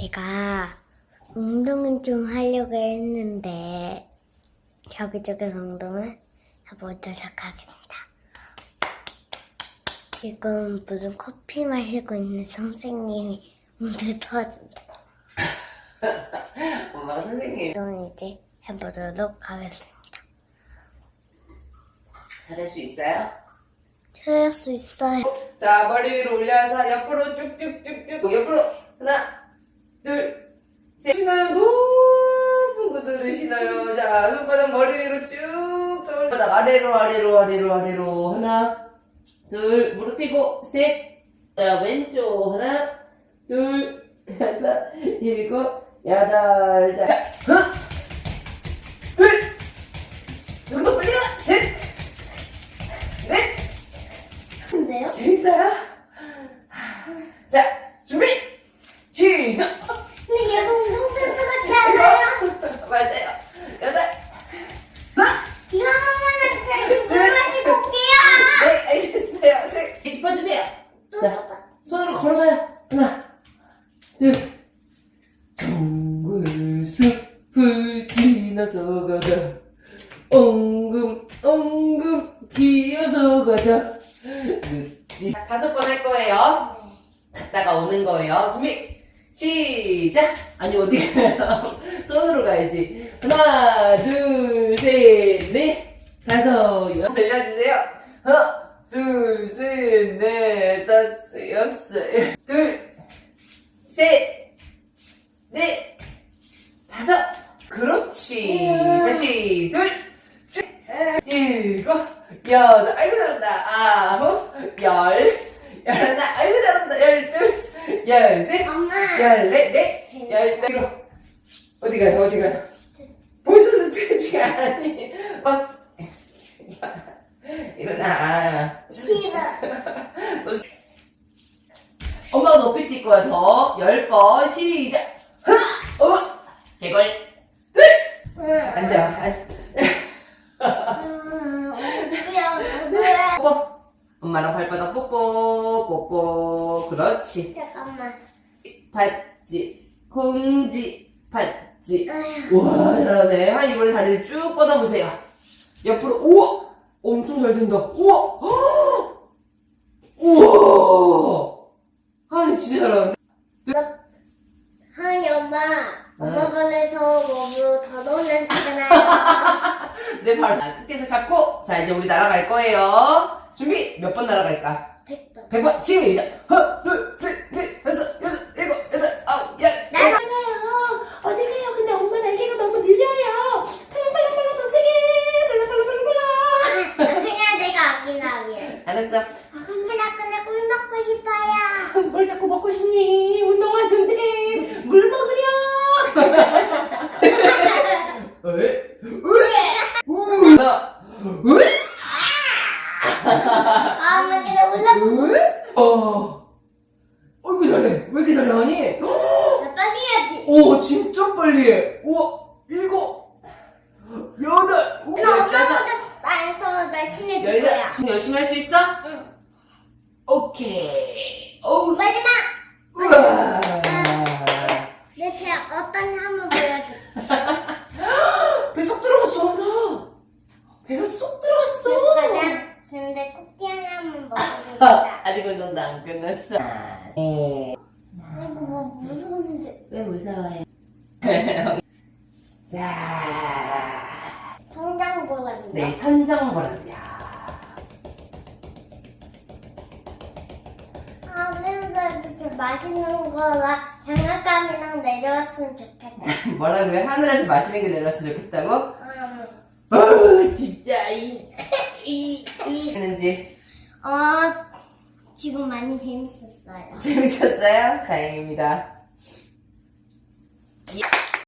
제가 운동은 좀 하려고 했는데 여기저기서 운동을 해보도록 하겠습니다. 지금 무슨 커피 마시고 있는 선생님이 운동 도와준다. 엄마가 선생님 운동 이제 해보도록 하겠습니다. 잘할 수 있어요? 잘할 수 있어요. 자 머리 위로 올려서 옆으로 쭉쭉쭉쭉 옆으로 하나 둘 셋. 신어요? 높은 구두를 신어요. 자 손바닥 머리 위로 쭉 돌- 손바닥 아래로 아래로 아래로 아래로. 하나 둘 무릎 펴고 셋 자 왼쪽 하나 둘 여섯 일곱 여덟. 자 하나 둘. 누구도 빨리 가 셋 넷. 근데요? 재밌어요? 자, 준비! 시작! 근데 얘가 운동센터 같지 않아요? 맞아요. 여덟, 하나, 이거 한 번만 하자. 물 마시고 올게요. 네, 알겠어요. 세, 짚어주세요. 자, 손으로 걸어가요. 하나, 둘, 정글 숲을 지나서 가자. 엉금, 엉금, 기어서 가자. 늦지. 다섯 번 할 거예요. 갔다가 오는 거예요. 준비 시작. 아니 어디 가요? 손으로 가야지. 하나, 둘, 셋, 넷, 다섯, 여섯. 들려주세요. 하나, 둘, 셋, 넷, 다섯, 여섯, 일- 둘, 셋, 넷, 다섯. 그렇지. 다시 둘, 셋, 일곱, 여덟. 아이고 잘한다. 아홉, 열, 열하나. 아이고 잘한다. 열둘, 열셋. 엄마. 열넷, 넷, 열넷. 어디 가요? 어디 가요? 벌써 스트레칭 아니. 막. 일어나. 싫어. 엄마가 높이 뛸 거야, 더. 열 번. 시작. 하나, 어, 개걸. 둘. 앉아. 앉. 음, 누구야, 누구야? 뽀뽀. 엄마랑 발바닥 뽀뽀, 뽀뽀. 그렇지. 잠깐만. 받지. 공지. 받지. 아휴. 우와 잘하네 한 이번에 다리를 쭉 뻗어보세요 옆으로 우와 엄청 잘 된다 우와 헉! 우와 하니 진짜 잘하는데 하니 엄마, 엄마 발에서 몸으로 더 넣은 냄새잖아요. 내발 끝에서 잡고 자 이제 우리 날아갈 거예요 준비 몇 번 날아갈까? 100번. 100번. 시작. 하나 둘 셋 넷 다섯 여섯 일곱 여덟 아홉 열. 나도 가요. 어디 가요? 근데 엄마 날개가 너무 느려요. 팔랑팔랑팔랑 더 세게. 팔랑팔랑팔랑 그냥 내가 아긴 하면. 알았어. 엄마 나 근데 꿀 먹고 싶어요. 뭘 자꾸 먹고 싶니? 운동하는데 물 먹으려. 왜? 왜? 나 왜? 아, 엄마 근데 올라. 왜? 어. 어이구 잘해. 왜 이렇게 잘해 하니? 나 빨리 해야지. 오 진짜 빨리 해. 우와 일곱 여덟 우- 나 열다섯 엄마보다 많이 더 날씬해질 거야. 열여 지금 열심히 할 수 있어? 응. 오케이. 어우 마지막. 우와. 내 배 어떤 한번 보여줘. 배 쏙 들어갔어 하나. 배가 쏙 들어갔어. 가자. 근데 쿠키 하나만 먹어줍니다. 아직 운동도 안 끝났어. 네. 이거 뭐 무서운데. 왜 무서워요? 자, 성장 골랐는데. 네, 천정보랍니다. 아, 그래서 진짜 맛있는 거랑 장난감이랑 내려왔으면 좋겠다. 뭐라고요? 하늘에서 맛있는 게 내렸으면 좋겠다고? 음. 어, 진짜, 이, 이, 이. 했는지 어, 지금 많이 재밌었어요. 재밌었어요? 다행입니다.